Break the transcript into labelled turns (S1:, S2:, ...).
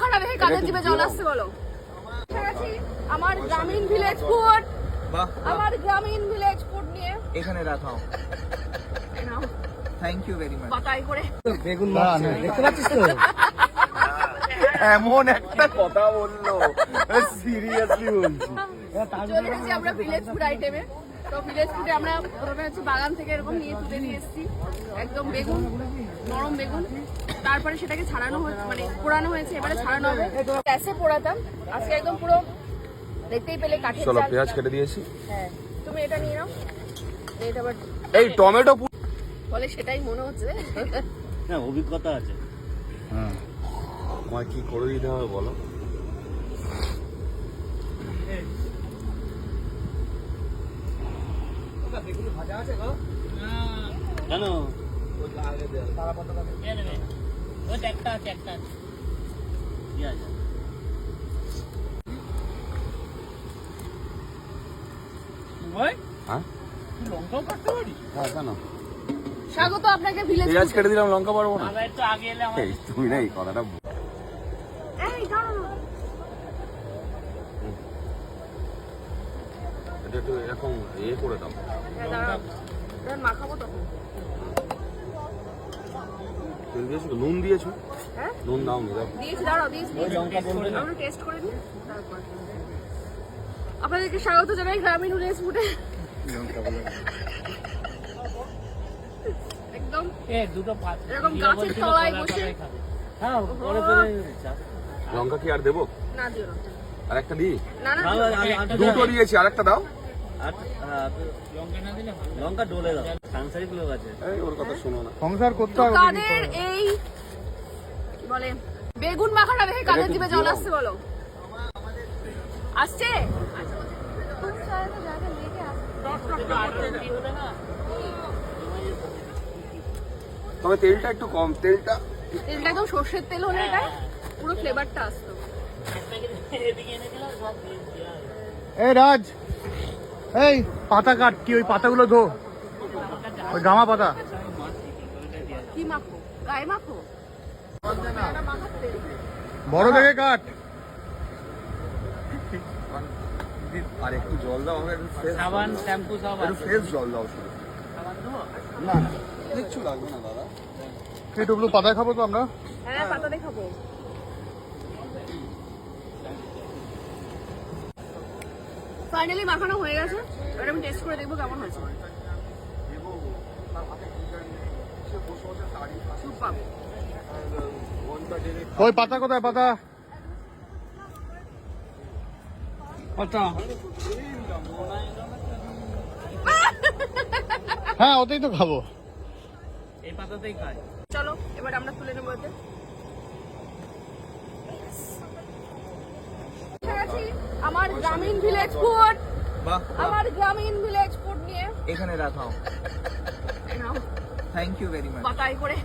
S1: মাখাটা দেখে কাদের জিভে জল আসছে বলো। আমার গ্রামীণ ভিলেজ ফুড আমার গ্রামীণ ভিলেজ ফুড নিয়ে।
S2: এখানে রাখাও। থ্যাংক ইউ ভেরি মাচ
S1: করে।
S3: বেগুন মাছ। দেখতে পাচ্ছিস তো?
S2: এমন একটা কথা বলল। সিরিয়াসলি বলছি।
S1: চলে এসেছি আমরা ভিলেজ ফুড আইটেমে তো ভিলেজ ফুডে আমরা প্রথমে হচ্ছে বাগান থেকে এরকম নিয়ে তুলে নিয়ে এসেছি। একদম বেগুন। নরম বেগুন তারপরে সেটাকে ছাড়ানো হয়েছে মানে পোড়ানো হয়েছে এবারে ছাড়ানো হবে। গ্যাসে পোড়াতাম। আজকে একদম পুরো দেখতেই পেলে কাঠের
S4: চলো। পেঁয়াজ কেটে দিয়েছি।
S1: হ্যাঁ তুমি এটা নিয়ে নাও। এটা আবার
S4: এই টমেটো
S1: বলে সেটাই মনে হচ্ছে।
S3: না অভিজ্ঞতা আছে।
S4: আমার কি করে দিতে হবে বলো?
S3: কেন?
S4: হ্যাঁ? হ্যাঁ
S1: স্বাগত আপনাকে ভিলেজ
S4: কেটে দিলাম লঙ্কা পারব না। একটু এই, তুমি না এই কথাটা একটু এরকম এ করে দাও।
S1: হ্যাঁ, মাখাবো তখন।
S4: তেল দিয়েছ? তো? নুন দিয়েছ?
S1: হ্যাঁ?
S4: নুন দাও নি দাও।
S1: দিয়েছি দাঁড়াও দিয়েছি আমরা টেস্ট করে তারপর আপনাদেরকে স্বাগত জানাই গ্রামীণ ফুডে। একদম এরকম গাছের তলায় বসে।
S3: হ্যাঁ পরে পরে
S4: লঙ্কা কি আর দেবো?
S1: না দিও
S4: আর একটা দিই?
S1: না না
S4: দুটো দিয়েছি আর একটা দাও।
S3: আর- লঙ্কা ডোলে দাও। সাংসারিক লোক আছে।
S4: ওর কথা শোনো না।
S5: সংসার করতে হবে
S1: কাদের এই বলে বেগুন মাখাটা দেখে কাদের জিভে জল আসছে বলো? আসছে?
S4: তবে তেলটা একটু কম তেলটা
S1: তেলটা একদম সর্ষের তেল হলে এটা পুরো ফ্লেভারটা আসতো।
S5: এই রাজ এই পাতা কাট। কি ওই পাতাগুলো ধো। ওই গামা পাতা।
S1: কি মাখো? গায়ে মাখো? এটা মাখাতে।
S5: বড় দেখে কাট।
S4: আর একটু জল দাও আমাকে একটু ফ্রেশ
S3: সাবান শ্যাম্পু সব
S4: একটু ফ্রেশ জল দাও শুধু। না না কিচ্ছু লাগবে না দাদা।
S5: এই টুকরো পাতা খাব তো আমরা?
S1: হ্যাঁ পাতা খাব। ফাইনালি মাখানো হয়ে গেছে। এবার আমি টেস্ট করে দেখব কেমন হয়েছে।
S5: ওই পাতা কোথায় পাতা? পাতা। হ্যাঁ ওতেই তো খাব।
S3: এই পাতাতেই খায়।
S1: চলো এবার আমরা তুলে নেব আমার গ্রামীণ ভিলেজ ফুড
S2: বাহ
S1: আমার গ্রামীণ ভিলেজ ফুড নিয়ে।
S2: এখানে রাখাও। থ্যাংক ইউ ভেরি মাচ
S1: বাতাই করে।